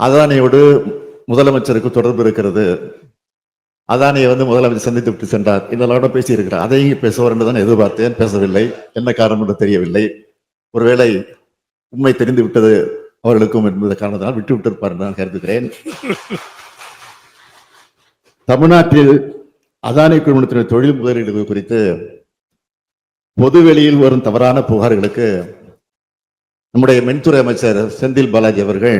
அதானியோடு முதலமைச்சருக்கு தொடர்பு இருக்கிறது. அதானியை வந்து முதலமைச்சர் சந்தித்து விட்டு சென்றார். இதெல்லாம் பேசி இருக்கிறார் அதையும் பேசுவார் என்று தான் எதிர்பார்த்தேன். பேசவில்லை. என்ன காரணம் என்று தெரியவில்லை. ஒருவேளை உண்மை தெரிந்து விட்டது அவர்களுக்கும் என்பது காரணத்தினால் விட்டு விட்டிருப்பார் என்று நான் கருதுகிறேன். தமிழ்நாட்டில் அதானி குழுமத்தினுடைய தொழில் முதலீடுகள் குறித்து பொதுவெளியில் வரும் தவறான புகார்களுக்கு நம்முடைய மின்துறை அமைச்சர் செந்தில் பாலாஜி அவர்கள்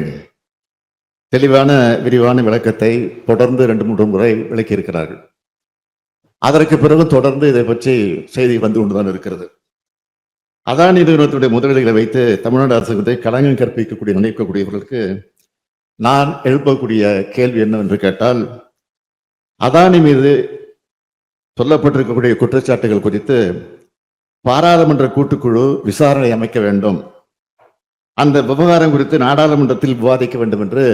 தெளிவான விரிவான விளக்கத்தை தொடர்ந்து ரெண்டு மூன்று முறை விளக்கியிருக்கிறார்கள். அதற்கு பிறகு தொடர்ந்து இதை பற்றி செய்தி வந்து கொண்டுதான் இருக்கிறது. அதானி நிறுவனத்துடைய முதலீடுகளை வைத்து தமிழ்நாடு அரசுக்கு களங்கம் கற்பிக்கக்கூடிய நினைக்கக்கூடியவர்களுக்கு நான் எழுப்பக்கூடிய கேள்வி என்னவென்று கேட்டால் அதானி மீது சொல்லப்பட்டிருக்கக்கூடிய குற்றச்சாட்டுகள் குறித்து பாராளுமன்ற கூட்டுக்குழு விசாரணை அமைக்க வேண்டும். அந்த விவகாரம் குறித்து நாடாளுமன்றத்தில் விவாதிக்க வேண்டும் என்று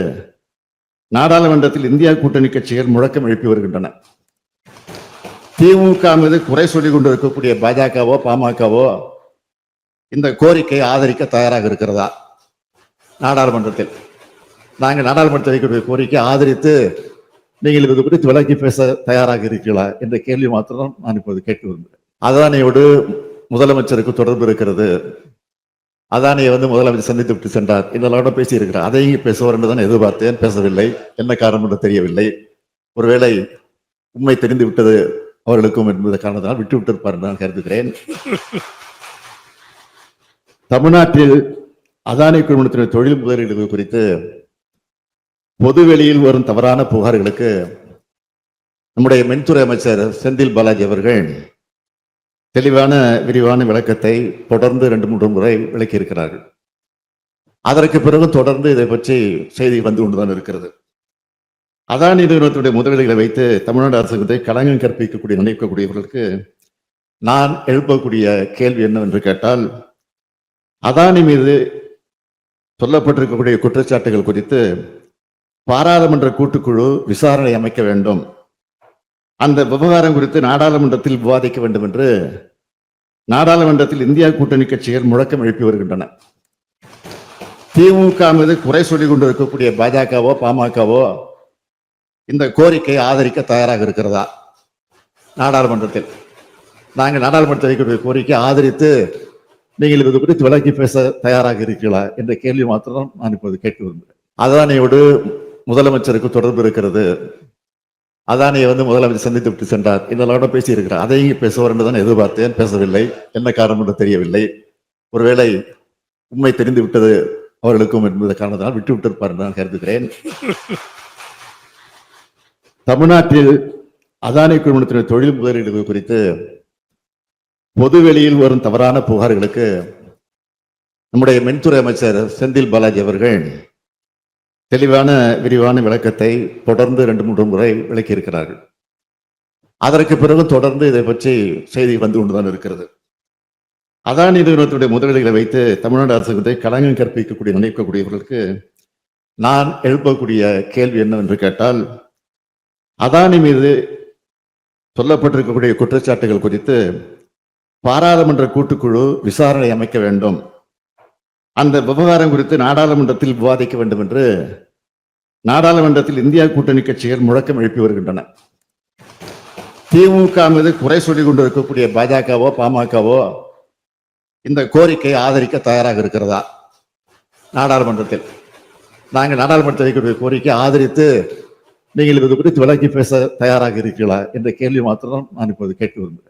நாடாளுமன்றத்தில் இந்தியா கூட்டணி கட்சிகள் முழக்கம் எழுப்பி வருகின்றன. திமுக மீது குறை சொல்லிக் கொண்டிருக்கக்கூடிய பாஜகவோ பாமகவோ இந்த கோரிக்கையை ஆதரிக்க தயாராக இருக்கிறதா? நாடாளுமன்றத்தில். நாங்கள் நாடாளுமன்றத்தில் வைக்கக்கூடிய கோரிக்கையை ஆதரித்து நீங்கள் இது குறித்து விளக்கி பேச தயாராக இருக்கிறீர்களா என்ற கேள்வி மாத்திரம் நான் இப்போது கேட்க விரும்புகிறேன். அதானியோடு முதலமைச்சருக்கு தொடர்பு இருக்கிறது. அதானியை வந்து முதலமைச்சர் சந்தித்து விட்டு சென்றார். இதெல்லாம் பேசியிருக்கிறார். அதையும் பேசுவார் என்று தான் எதிர்பார்த்தேன். பேசவில்லை. என்ன காரணம் என்று தெரியவில்லை. ஒருவேளை உண்மை தெரிந்து விட்டது அவர்களுக்கும் என்பது காரணத்தினால் விட்டு விட்டிருப்பார் என்று நான் கருதுகிறேன். தமிழ்நாட்டில் அதானி குழுமத்தினுடைய தொழில் முதலீடுகள் குறித்து பொதுவெளியில் வரும் தவறான புகார்களுக்கு நம்முடைய மின்துறை அமைச்சர் செந்தில் பாலாஜி அவர்கள் தெளிவான விரிவான விளக்கத்தை தொடர்ந்து ரெண்டு மூன்று முறை விளக்கியிருக்கிறார்கள். அதற்கு பிறகு தொடர்ந்து இதை பற்றி செய்தி வந்து கொண்டுதான் இருக்கிறது. அதானி நிறுவனத்துடைய முதலீடுகளை வைத்து தமிழ்நாடு அரசுக்கு களங்கம் கற்பிக்கக்கூடிய நினைக்கக்கூடியவர்களுக்கு நான் எழுப்பக்கூடிய கேள்வி என்னவென்று கேட்டால் அதானி மீது சொல்லப்பட்டிருக்கக்கூடிய குற்றச்சாட்டுகள் குறித்து பாராளுமன்ற கூட்டுக்குழு விசாரணை அமைக்க வேண்டும். அந்த விவகாரம் குறித்து நாடாளுமன்றத்தில் விவாதிக்க வேண்டும் என்று நாடாளுமன்றத்தில் இந்தியா கூட்டணி கட்சிகள் முழக்கம் எழுப்பி வருகின்றன. திமுக மீது குறை சொல்லிக் கொண்டிருக்கக்கூடிய பாஜகவோ பாமகவோ இந்த கோரிக்கையை ஆதரிக்க தயாராக இருக்கிறதா? நாடாளுமன்றத்தில். நாங்கள் நாடாளுமன்றத்தில் வைக்கக்கூடிய கோரிக்கை ஆதரித்து நீங்கள் இது குறித்து விளக்கி பேச தயாராக இருக்கிறீர்களா என்ற கேள்வி மாத்திரம் நான் இப்போது கேட்க விரும்புகிறேன். அதானியோடு முதலமைச்சருக்கு தொடர்பு இருக்கிறது. அதானியை வந்து முதலமைச்சர் சந்தித்து விட்டு சென்றார். இதெல்லாம் பேசி இருக்கிறார் அதையும் பேசுவார் என்று தான் எதிர்பார்த்தேன். பேசவில்லை. என்ன காரணம் என்று தெரியவில்லை. ஒருவேளை உண்மை தெரிந்து விட்டது அவர்களுக்கும் என்பது காரணத்தினால் விட்டு விட்டிருப்பார் என்று நான் கருதுகிறேன். தமிழ்நாட்டில் அதானி குழுமத்தினுடைய தொழில் முதலீடுகள் குறித்து பொதுவெளியில் வரும் தவறான புகார்களுக்கு நம்முடைய மின்துறை அமைச்சர் செந்தில் பாலாஜி அவர்கள் தெளிவான விரிவான விளக்கத்தை தொடர்ந்து ரெண்டு மூன்று முறை விளக்கியிருக்கிறார்கள். அதற்கு பிறகு தொடர்ந்து இதை பற்றி செய்தி வந்து கொண்டுதான் இருக்கிறது. அதானி நிறுவனத்துடைய முதலீடுகளை வைத்து தமிழ்நாடு அரசுக்கு களங்கம் கற்பிக்கக்கூடிய நினைக்கக்கூடியவர்களுக்கு நான் எழுப்பக்கூடிய கேள்வி என்னவென்று கேட்டால் அதானி மீது சொல்லப்பட்டிருக்கக்கூடிய குற்றச்சாட்டுகள் குறித்து பாராளுமன்ற கூட்டுக்குழு விசாரணை அமைக்க வேண்டும். அந்த விவகாரம் குறித்து நாடாளுமன்றத்தில் விவாதிக்க வேண்டும் என்று நாடாளுமன்றத்தில் இந்தியா கூட்டணி கட்சிகள் முழக்கம் எழுப்பி வருகின்றன. திமுக மீது குறை சொல்லிக் கொண்டிருக்கக்கூடிய பாஜகவோ பாமகவோ இந்த கோரிக்கையை ஆதரிக்க தயாராக இருக்கிறதா? நாடாளுமன்றத்தில். நாங்கள் நாடாளுமன்றத்தில் வைக்கக்கூடிய கோரிக்கை ஆதரித்து நீங்கள் இது குறித்து விளக்கி பேச தயாராக இருக்கிறீர்களா? என்ற கேள்வி மாத்திரம் நான் இப்போது கேட்க விரும்புகிறேன்.